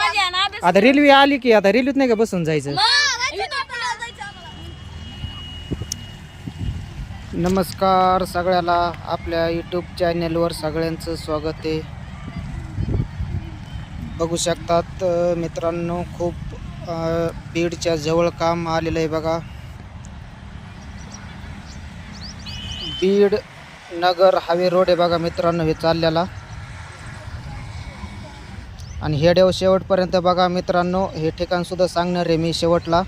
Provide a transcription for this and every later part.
आहे ना आता रेल्वे आली की आता रेल्वेत नाही का बसून जायचं? नमस्कार सगळ्याला आपल्या यूट्यूब चॅनलवर सगळ्यांचं स्वागत आहे. बघू शकतात मित्रांनो खूप अ, बीडच्या जवळ काम आलेलं आहे बघा. बीड नगर हायवे रोड आहे बघा मित्रांनो हे चाललेला. आणि हेडेव शेवटपर्यंत बघा मित्रांनो हे ठिकाण सुद्धा सांगणार आहे मी शेवटला.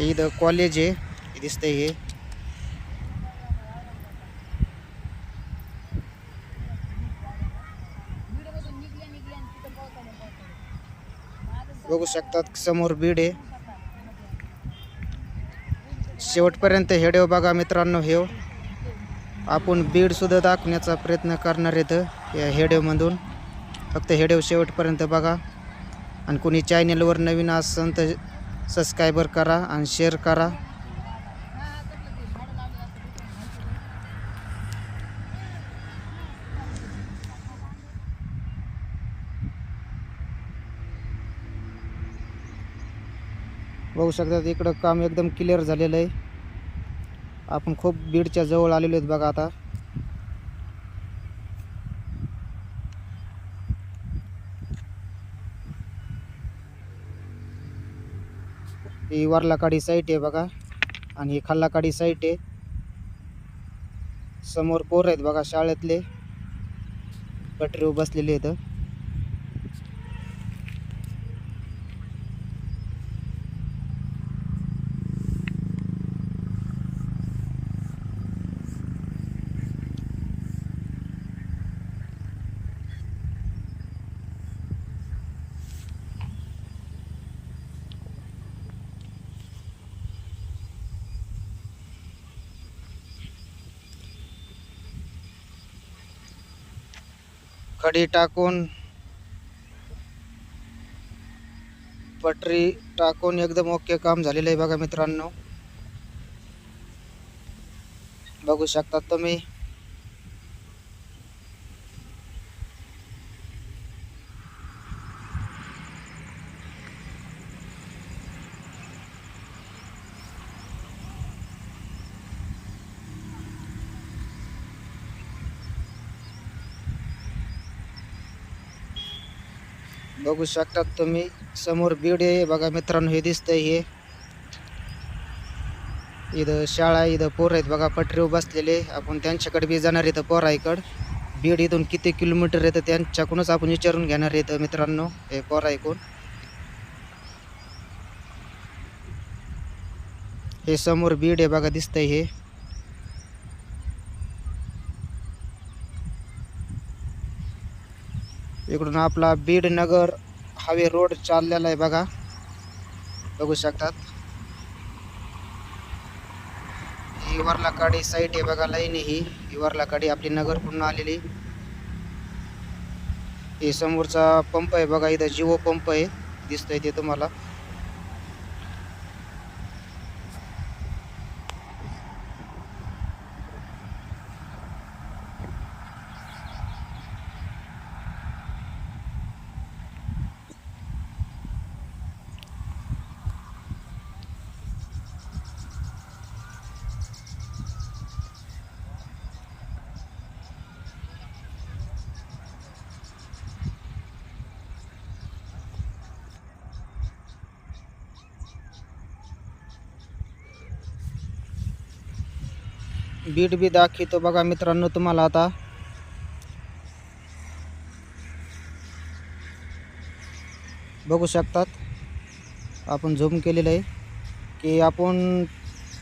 इथं कॉलेज आहे दिसतंय हे. बघू शकतात समोर बीड आहे. शेवटपर्यंत हेडेव बघा मित्रांनो हे. हो. आपण बीडसुद्धा दाखवण्याचा प्रयत्न करणार आहेत या हेडेवमधून फक्त हेडेव शेवटपर्यंत बघा. आणि कोणी चॅनलवर नवीन असेल तर सबस्क्रायबर करा आणि शेअर करा. बघू शकतात इकडं काम एकदम क्लिअर झालेलं आहे. आपण खूप बीडच्या जवळ आलेलो आहेत बघा आता. ही वारलाकाडी साईट आहे बघा आणि ही खाल्लाकाडी साईट आहे. समोर पोर आहेत बघा शाळेतले. पटरीवर बसलेले आहेत. खडी टाकून पटरी टाकून एकदम ओके काम झालेलं आहे बघा मित्रांनो. बघू शकतात तुम्ही. बघू शकतात तुम्ही. समोर बीड आहे. बघा मित्रांनो हे दिसतंय हे. इथं शाळा आहे, इथं पोर आहेत. बघा पटरीवर बसलेले. आपण त्यांच्याकडे बी जाणार इथं पोराईकडं बीड इथून किती किलोमीटर येतं त्यांच्याकडूनच आपण विचारून घेणार इथं मित्रांनो. हे पोराईकडून हे समोर बीड आहे. बघा दिसतंय हे. इकडून आपला बीड नगर हायवे रोड चाललेला आहे बघा. बघू शकतात. ही वरलाकाडी साईट आहे बघा लाईन आहे ही. ही वरलाकाडी आपली नगरकडून आलेली. हे समोरचा पंप आहे बघा इथं जिओ पंप आहे. दिसतंय ते तुम्हाला. बीट बी दाखवतो बघा मित्रांनो तुम्हाला आता. बघू शकतात. आपण झूम केलेलं आहे. की आपण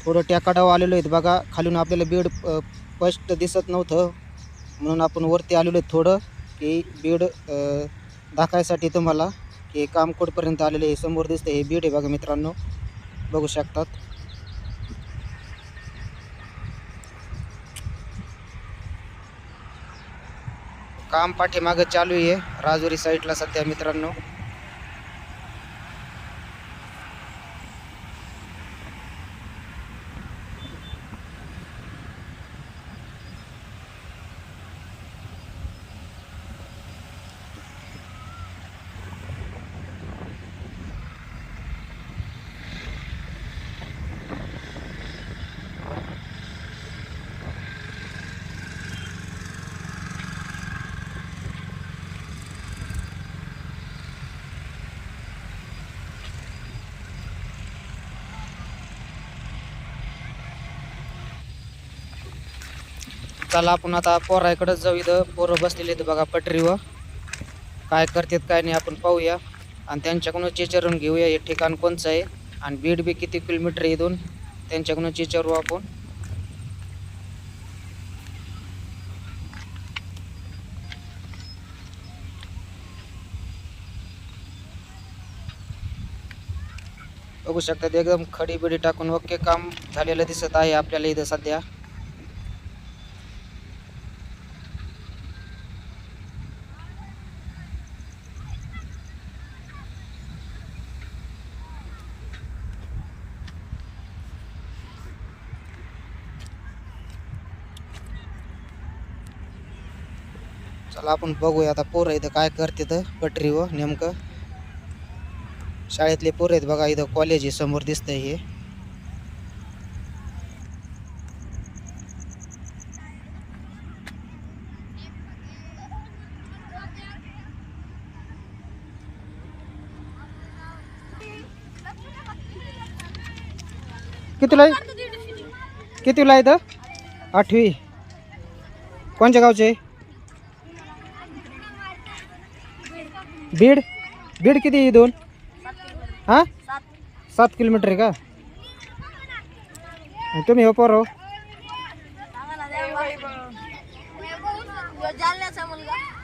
थोडं टेकाडावर आलेलो आहेत बघा. खालून आपल्याला बीड स्पष्ट दिसत नव्हतं. म्हणून आपण वरती आलेलो आहेत थोडं. की बीड दाखायसाठी तुम्हाला. की काम कुठपर्यंत आलेलं आहे समोर दिसतं हे बीड आहे बघा मित्रांनो. बघू शकतात. काम पाठीमागं चालू आहे. राजुरी साईडला सध्या मित्रांनो. चला आपण आता पोराकडंच जाऊ इथं. पोरं बसलेले आहेत बघा पटरीवर. काय करतात काय नाही आपण पाहूया. आणि त्यांच्याकडून विचारून घेऊया हे ठिकाण कोणचं आहे. आणि बीड बी किती किलोमीटर इथून? त्यांच्याकडून विचारू आपण. बघू शकतात एकदम खडी बिडी टाकून ओके काम झालेलं दिसत आहे आपल्याला इथं सध्या. चला आपण बघूया आता पोरं इथं काय करते करतात पटरीवर नेमकं. शाळेतले पोरं आहेत बघा इथं कॉलेज आहे समोर दिसतंय हे. कितीला आहे? कितीला आहे इथं? आठवी. कोणच्या गावचे? बीड? बीड किती आहे दोन? हां? सात किलोमीटर आहे का? तुम्ही हो पोर हो?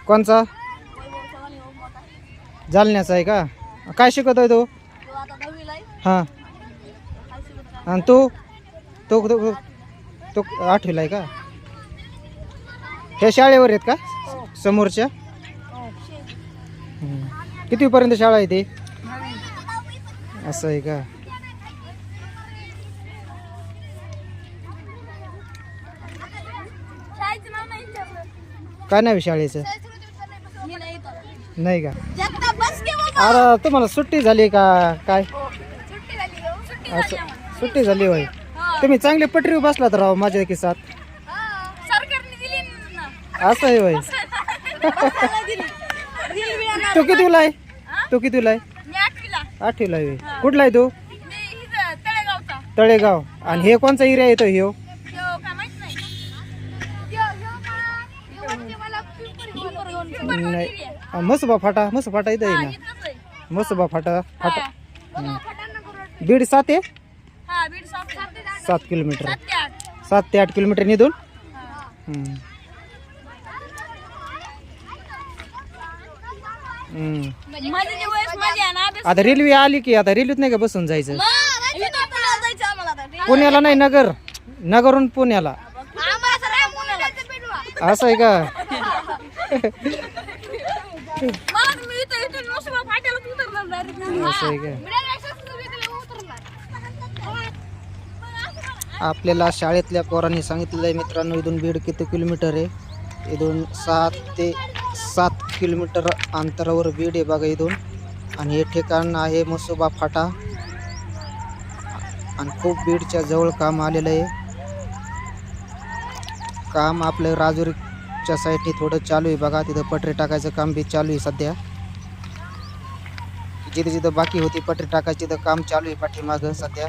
कोणचा? जालण्याचा जालन्याचा आहे का? काय शिकवतोय तो? तो हां. आणि तू? तो तो तो आठवीला आहे का? त्या शाळेवर आहेत का? समोरच्या? कितीपर्यंत शाळा आहे ते? असं आहे का? काय नाही शाळेचं? नाही का? अरे तुम्हाला सुट्टी झाली का? काय? सुट्टी झाली हो सुट्टी असं सुट्टी झाली होय. तुम्ही चांगले पटरी बसलात राव माझ्या दिली ना असं आहे होय. तो कितीला आहे? तो कितीला आहे? आठवीला. आठवीला आहे. होय. कुठला आहे तो? तळेगाव. आणि हे कोणचा एरिया येतो ह्यो? माहीत नाही. म्हणजे फाटा मसुबा फाटा इथं हा, आहे. ना. मसुबा फाटा फाटा. हा. बीड सात आहे? हा, सात. किलोमीटर सात ते आठ. किलोमीटर निधून? हा. हम्म. हम्म. माझी जी वयस माझी आहे ना अभ्यास- आता रेल्वे आली की आता रेल्वेत नाही का बसून जायचं मग, पुण्याला जायचं आम्हाला आता. पुण्याला नाही नगर नगरहून पुण्याला आम्हाला. असं आहे का मला तर मी इथं- इथून नसोबा फाट्यालाच उतरणार direct. असं आहे का उतरणार. आपल्याला शाळेतल्या पोरांनी सांगितलेलं आहे मित्रांनो इथून बीड किती किलोमीटर आहे इथून सात ते सात किलोमीटर अंतरावर बीड आहे बघा इथून. आणि हे ठिकाण आहे मसोबा फाटा. आणि खूप बीडच्या जवळ काम आलेलं आहे. काम आपलं राजुरीच्या साईडने थोडं चालू आहे बघा. तिथं पटरी टाकायचं काम बी चालू आहे सध्या. जिथं जिथं बाकी होती पटरी टाकायची तिथं काम चालू आहे पाठीमागं सध्या.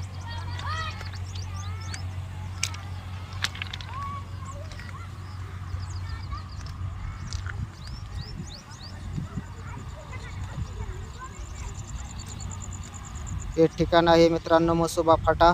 हे ठिकाण आहे मित्रांनो मसोबा फाटा.